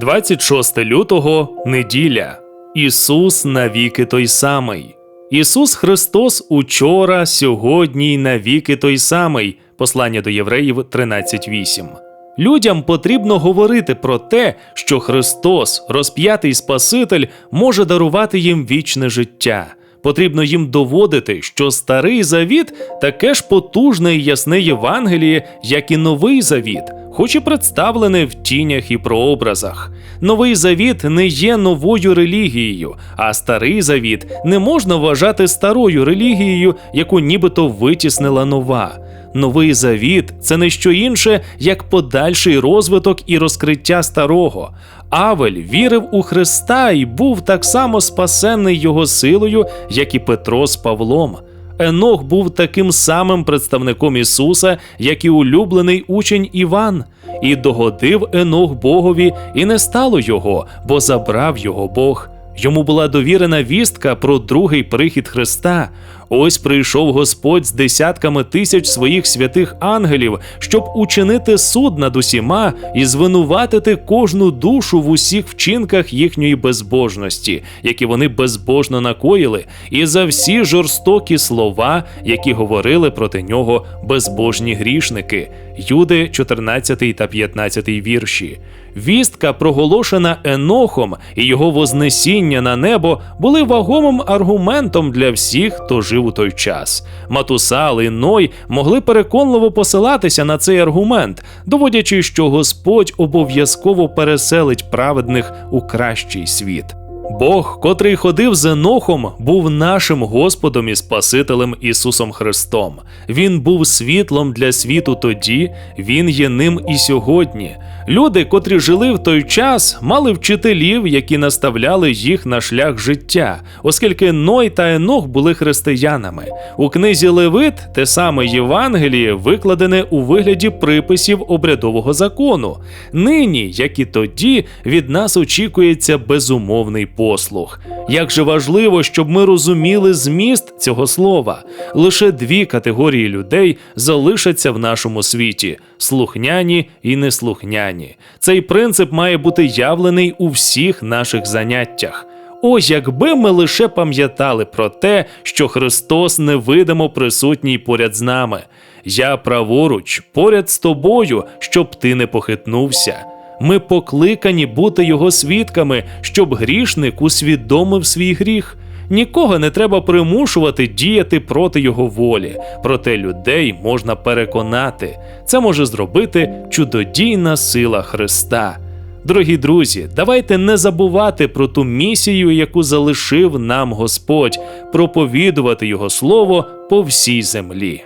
26 лютого неділя. Ісус навіки той самий. Ісус Христос учора, сьогодні й навіки той самий. Послання до євреїв 13.8. Людям потрібно говорити про те, що Христос, розп'ятий Спаситель, може дарувати їм вічне життя. Потрібно їм доводити, що старий завіт таке ж потужне і ясне Євангеліє, як і новий завіт, хоч і представлений в тінях і прообразах. Новий завіт не є новою релігією, а старий завіт не можна вважати старою релігією, яку нібито витіснила нова. Новий завіт це не що інше, як подальший розвиток і розкриття старого. Авель вірив у Христа і був так само спасенний його силою, як і Петро з Павлом. Енох був таким самим представником Ісуса, як і улюблений учень Іван, і догодив Енох Богові, і не стало його, бо забрав його Бог. Йому була довірена вістка про другий прихід Христа. Ось прийшов Господь з десятками тисяч своїх святих ангелів, щоб учинити суд над усіма і звинуватити кожну душу в усіх вчинках їхньої безбожності, які вони безбожно накоїли, і за всі жорстокі слова, які говорили проти нього безбожні грішники. Юди 14 та 15 вірші. Вістка, проголошена Енохом і його вознесіння на небо, були вагомим аргументом для всіх, хто жив у той час. Матусал і Ной могли переконливо посилатися на цей аргумент, доводячи, що Господь обов'язково переселить праведних у кращий світ. Бог, котрий ходив з Енохом, був нашим Господом і Спасителем Ісусом Христом. Він був світлом для світу тоді, Він є ним і сьогодні. Люди, котрі жили в той час, мали вчителів, які наставляли їх на шлях життя, оскільки Ной та Енох були християнами. У книзі Левит те саме Євангеліє викладене у вигляді приписів обрядового закону. Нині, як і тоді, від нас очікується безумовний послух. Як же важливо, щоб ми розуміли зміст цього слова. Лише дві категорії людей залишаться в нашому світі: слухняні і неслухняні. Цей принцип має бути явлений у всіх наших заняттях. О, якби ми лише пам'ятали про те, що Христос невидимо присутній поряд з нами. Я праворуч, поряд з тобою, щоб ти не похитнувся. Ми покликані бути його свідками, щоб грішник усвідомив свій гріх. Нікого не треба примушувати діяти проти його волі, проте людей можна переконати. Це може зробити чудодійна сила Христа. Дорогі друзі, давайте не забувати про ту місію, яку залишив нам Господь, проповідувати Його Слово по всій землі.